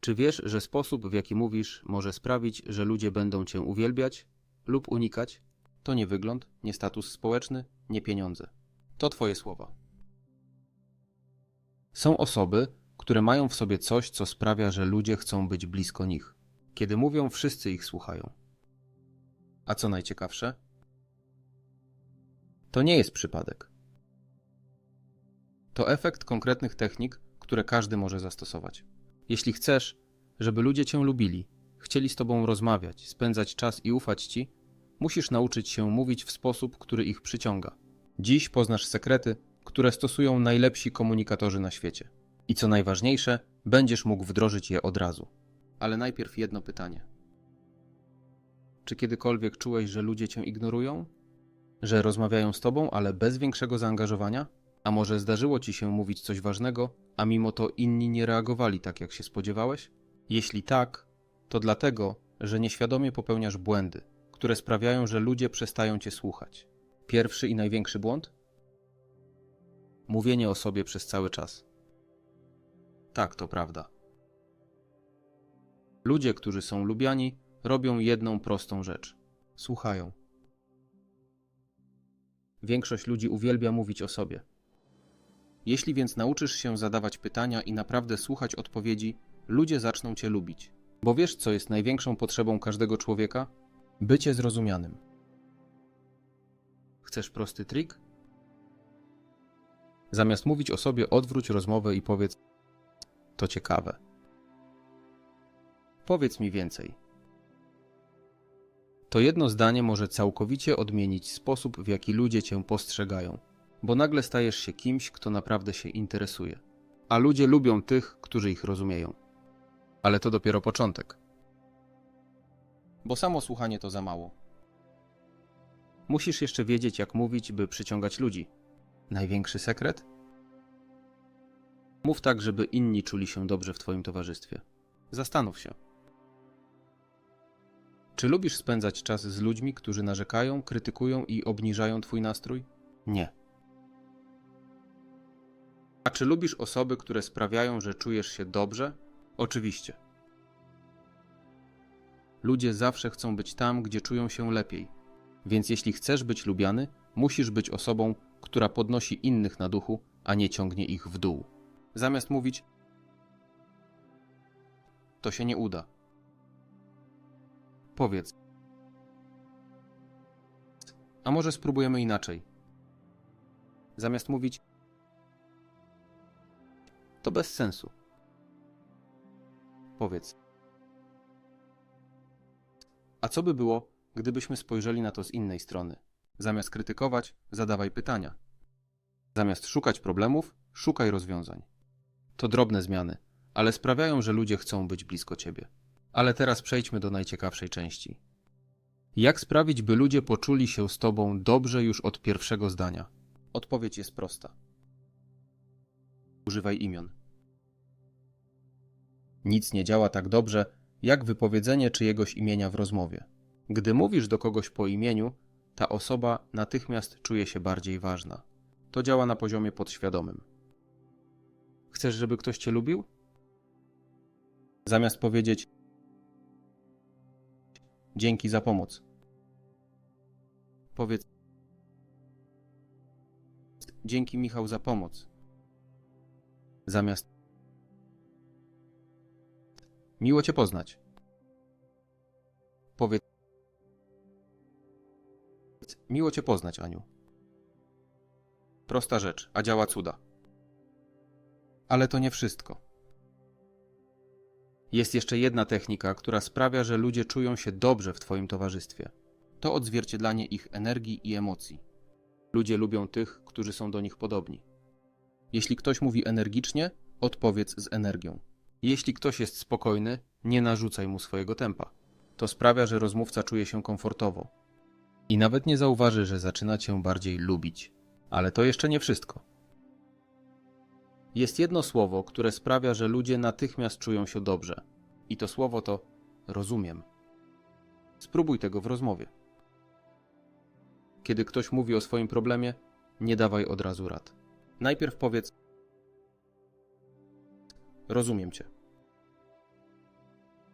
Czy wiesz, że sposób, w jaki mówisz, może sprawić, że ludzie będą cię uwielbiać lub unikać? To nie wygląd, nie status społeczny, nie pieniądze. To twoje słowa. Są osoby, które mają w sobie coś, co sprawia, że ludzie chcą być blisko nich. Kiedy mówią, wszyscy ich słuchają. A co najciekawsze? To nie jest przypadek. To efekt konkretnych technik, które każdy może zastosować. Jeśli chcesz, żeby ludzie cię lubili, chcieli z tobą rozmawiać, spędzać czas i ufać ci, musisz nauczyć się mówić w sposób, który ich przyciąga. Dziś poznasz sekrety, które stosują najlepsi komunikatorzy na świecie. I co najważniejsze, będziesz mógł wdrożyć je od razu. Ale najpierw jedno pytanie. Czy kiedykolwiek czułeś, że ludzie cię ignorują? Że rozmawiają z tobą, ale bez większego zaangażowania? A może zdarzyło ci się mówić coś ważnego, a mimo to inni nie reagowali tak, jak się spodziewałeś? Jeśli tak, to dlatego, że nieświadomie popełniasz błędy, które sprawiają, że ludzie przestają cię słuchać. Pierwszy i największy błąd? Mówienie o sobie przez cały czas. Tak, to prawda. Ludzie, którzy są lubiani, robią jedną prostą rzecz słuchają. Większość ludzi uwielbia mówić o sobie. Jeśli więc nauczysz się zadawać pytania i naprawdę słuchać odpowiedzi, ludzie zaczną cię lubić. Bo wiesz, co jest największą potrzebą każdego człowieka? Bycie zrozumianym. Chcesz prosty trik? Zamiast mówić o sobie, odwróć rozmowę i powiedz: To ciekawe. Powiedz mi więcej. To jedno zdanie może całkowicie odmienić sposób, w jaki ludzie cię postrzegają, bo nagle stajesz się kimś, kto naprawdę się interesuje. A ludzie lubią tych, którzy ich rozumieją. Ale to dopiero początek. Bo samo słuchanie to za mało. Musisz jeszcze wiedzieć, jak mówić, by przyciągać ludzi. Największy sekret? Mów tak, żeby inni czuli się dobrze w Twoim towarzystwie. Zastanów się. Czy lubisz spędzać czas z ludźmi, którzy narzekają, krytykują i obniżają Twój nastrój? Nie. A czy lubisz osoby, które sprawiają, że czujesz się dobrze? Oczywiście. Ludzie zawsze chcą być tam, gdzie czują się lepiej. Więc jeśli chcesz być lubiany, musisz być osobą, która podnosi innych na duchu, a nie ciągnie ich w dół. Zamiast mówić, to się nie uda. Powiedz. A może spróbujemy inaczej? Zamiast mówić, to bez sensu. Powiedz. A co by było, gdybyśmy spojrzeli na to z innej strony? Zamiast krytykować, zadawaj pytania. Zamiast szukać problemów, szukaj rozwiązań. To drobne zmiany, ale sprawiają, że ludzie chcą być blisko ciebie. Ale teraz przejdźmy do najciekawszej części. Jak sprawić, by ludzie poczuli się z tobą dobrze już od pierwszego zdania? Odpowiedź jest prosta. Używaj imion. Nic nie działa tak dobrze, jak wypowiedzenie czyjegoś imienia w rozmowie. Gdy mówisz do kogoś po imieniu, ta osoba natychmiast czuje się bardziej ważna. To działa na poziomie podświadomym. Chcesz, żeby ktoś cię lubił? Zamiast powiedzieć Dzięki za pomoc. Powiedz Dzięki Michał za pomoc. Zamiast Miło cię poznać. Powiedz Miło cię poznać, Aniu. Prosta rzecz, a działa cuda. Ale to nie wszystko. Jest jeszcze jedna technika, która sprawia, że ludzie czują się dobrze w Twoim towarzystwie. To odzwierciedlanie ich energii i emocji. Ludzie lubią tych, którzy są do nich podobni. Jeśli ktoś mówi energicznie, odpowiedz z energią. Jeśli ktoś jest spokojny, nie narzucaj mu swojego tempa. To sprawia, że rozmówca czuje się komfortowo. I nawet nie zauważy, że zaczyna cię bardziej lubić. Ale to jeszcze nie wszystko. Jest jedno słowo, które sprawia, że ludzie natychmiast czują się dobrze. I to słowo to rozumiem. Spróbuj tego w rozmowie. Kiedy ktoś mówi o swoim problemie, nie dawaj od razu rad. Najpierw powiedz: Rozumiem cię.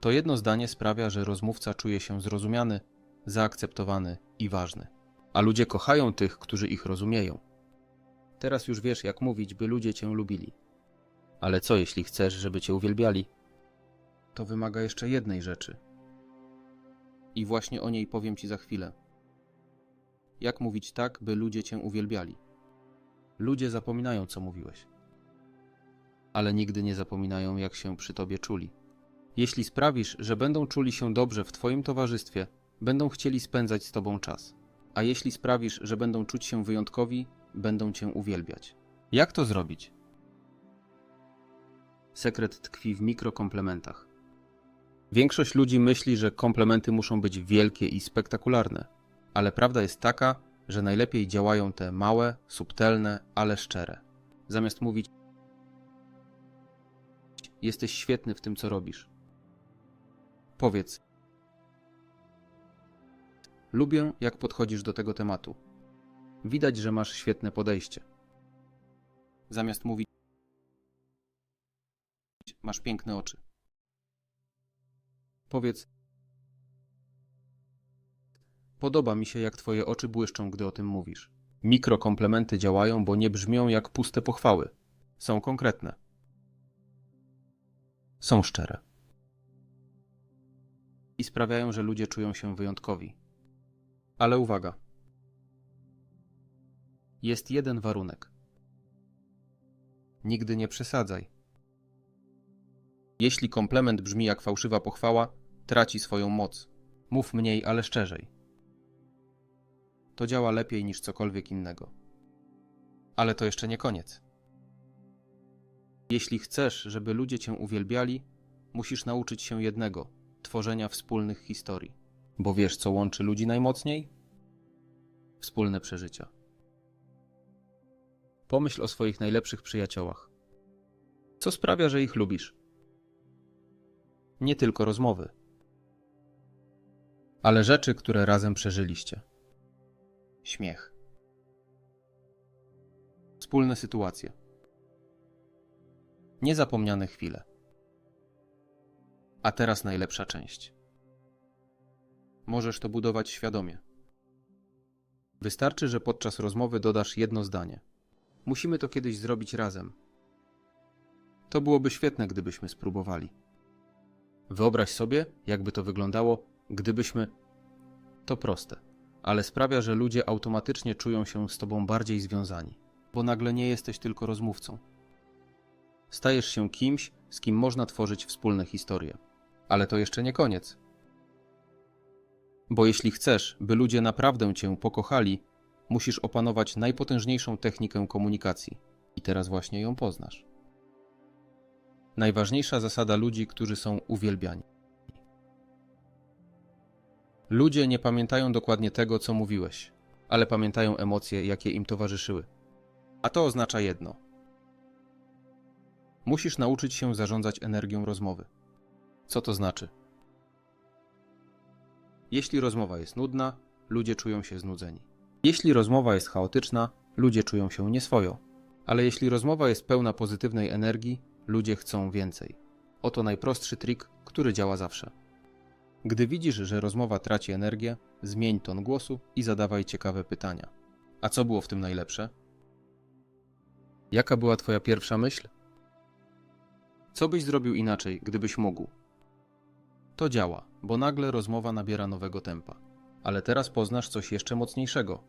To jedno zdanie sprawia, że rozmówca czuje się zrozumiany, zaakceptowany i ważny. A ludzie kochają tych, którzy ich rozumieją. Teraz już wiesz, jak mówić, by ludzie cię lubili. Ale co jeśli chcesz, żeby cię uwielbiali? To wymaga jeszcze jednej rzeczy. I właśnie o niej powiem ci za chwilę. Jak mówić tak, by ludzie cię uwielbiali? Ludzie zapominają, co mówiłeś. Ale nigdy nie zapominają, jak się przy tobie czuli. Jeśli sprawisz, że będą czuli się dobrze w twoim towarzystwie, będą chcieli spędzać z tobą czas. A jeśli sprawisz, że będą czuć się wyjątkowi, będą cię uwielbiać. Jak to zrobić? Sekret tkwi w mikrokomplementach. Większość ludzi myśli, że komplementy muszą być wielkie i spektakularne, ale prawda jest taka, że najlepiej działają te małe, subtelne, ale szczere. Zamiast mówić, jesteś świetny w tym, co robisz. Powiedz, lubię, jak podchodzisz do tego tematu. Widać, że masz świetne podejście. Zamiast mówić, masz piękne oczy. Powiedz, podoba mi się, jak twoje oczy błyszczą, gdy o tym mówisz. Mikrokomplementy działają, bo nie brzmią jak puste pochwały. Są konkretne. Są szczere. I sprawiają, że ludzie czują się wyjątkowi. Ale uwaga. Jest jeden warunek. Nigdy nie przesadzaj. Jeśli komplement brzmi jak fałszywa pochwała, traci swoją moc. Mów mniej, ale szczerzej. To działa lepiej niż cokolwiek innego. Ale to jeszcze nie koniec. Jeśli chcesz, żeby ludzie cię uwielbiali, musisz nauczyć się jednego tworzenia wspólnych historii. Bo wiesz, co łączy ludzi najmocniej? Wspólne przeżycia. Pomyśl o swoich najlepszych przyjaciołach. Co sprawia, że ich lubisz? Nie tylko rozmowy, ale rzeczy, które razem przeżyliście. Śmiech. Wspólne sytuacje. Niezapomniane chwile. A teraz najlepsza część. Możesz to budować świadomie. Wystarczy, że podczas rozmowy dodasz jedno zdanie. Musimy to kiedyś zrobić razem. To byłoby świetne, gdybyśmy spróbowali. Wyobraź sobie, jakby to wyglądało, gdybyśmy. To proste, ale sprawia, że ludzie automatycznie czują się z tobą bardziej związani, bo nagle nie jesteś tylko rozmówcą. Stajesz się kimś, z kim można tworzyć wspólne historie. Ale to jeszcze nie koniec. Bo jeśli chcesz, by ludzie naprawdę cię pokochali, musisz opanować najpotężniejszą technikę komunikacji. I teraz właśnie ją poznasz. Najważniejsza zasada ludzi, którzy są uwielbiani. Ludzie nie pamiętają dokładnie tego, co mówiłeś, ale pamiętają emocje, jakie im towarzyszyły. A to oznacza jedno. Musisz nauczyć się zarządzać energią rozmowy. Co to znaczy? Jeśli rozmowa jest nudna, ludzie czują się znudzeni. Jeśli rozmowa jest chaotyczna, ludzie czują się nieswojo. Ale jeśli rozmowa jest pełna pozytywnej energii, ludzie chcą więcej. Oto najprostszy trik, który działa zawsze. Gdy widzisz, że rozmowa traci energię, zmień ton głosu i zadawaj ciekawe pytania. A co było w tym najlepsze? Jaka była Twoja pierwsza myśl? Co byś zrobił inaczej, gdybyś mógł? To działa, bo nagle rozmowa nabiera nowego tempa. Ale teraz poznasz coś jeszcze mocniejszego.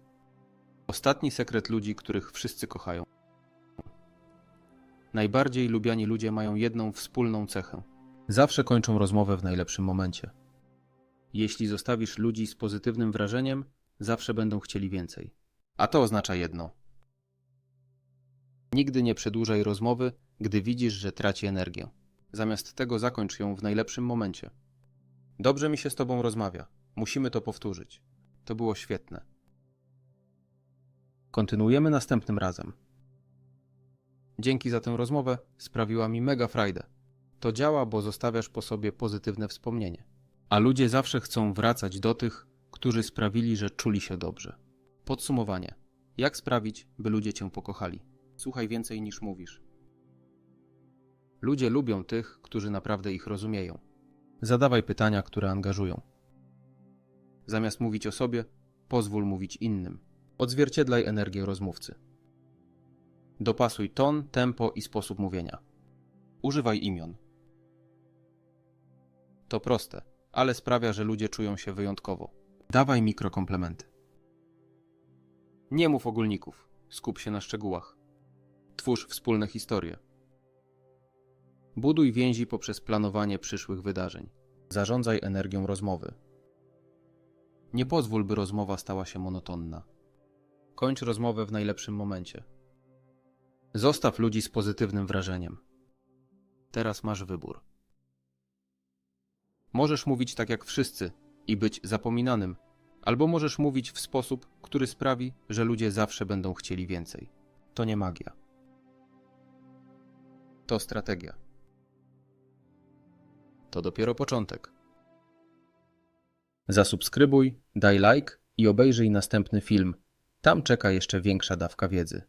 Ostatni sekret ludzi, których wszyscy kochają. Najbardziej lubiani ludzie mają jedną wspólną cechę. Zawsze kończą rozmowę w najlepszym momencie. Jeśli zostawisz ludzi z pozytywnym wrażeniem, zawsze będą chcieli więcej. A to oznacza jedno. Nigdy nie przedłużaj rozmowy, gdy widzisz, że traci energię. Zamiast tego zakończ ją w najlepszym momencie. Dobrze mi się z tobą rozmawia. Musimy to powtórzyć. To było świetne. Kontynuujemy następnym razem. Dzięki za tę rozmowę sprawiła mi mega frajdę. To działa, bo zostawiasz po sobie pozytywne wspomnienie. A ludzie zawsze chcą wracać do tych, którzy sprawili, że czuli się dobrze. Podsumowanie. Jak sprawić, by ludzie cię pokochali? Słuchaj więcej niż mówisz. Ludzie lubią tych, którzy naprawdę ich rozumieją. Zadawaj pytania, które angażują. Zamiast mówić o sobie, pozwól mówić innym. Odzwierciedlaj energię rozmówcy. Dopasuj ton, tempo i sposób mówienia. Używaj imion. To proste, ale sprawia, że ludzie czują się wyjątkowo. Dawaj mikrokomplementy. Nie mów ogólników, skup się na szczegółach. Twórz wspólne historie. Buduj więzi poprzez planowanie przyszłych wydarzeń. Zarządzaj energią rozmowy. Nie pozwól, by rozmowa stała się monotonna. Kończ rozmowę w najlepszym momencie. Zostaw ludzi z pozytywnym wrażeniem. Teraz masz wybór. Możesz mówić tak jak wszyscy i być zapominanym, albo możesz mówić w sposób, który sprawi, że ludzie zawsze będą chcieli więcej. To nie magia. To strategia. To dopiero początek. Zasubskrybuj, daj like i obejrzyj następny film. Tam czeka jeszcze większa dawka wiedzy.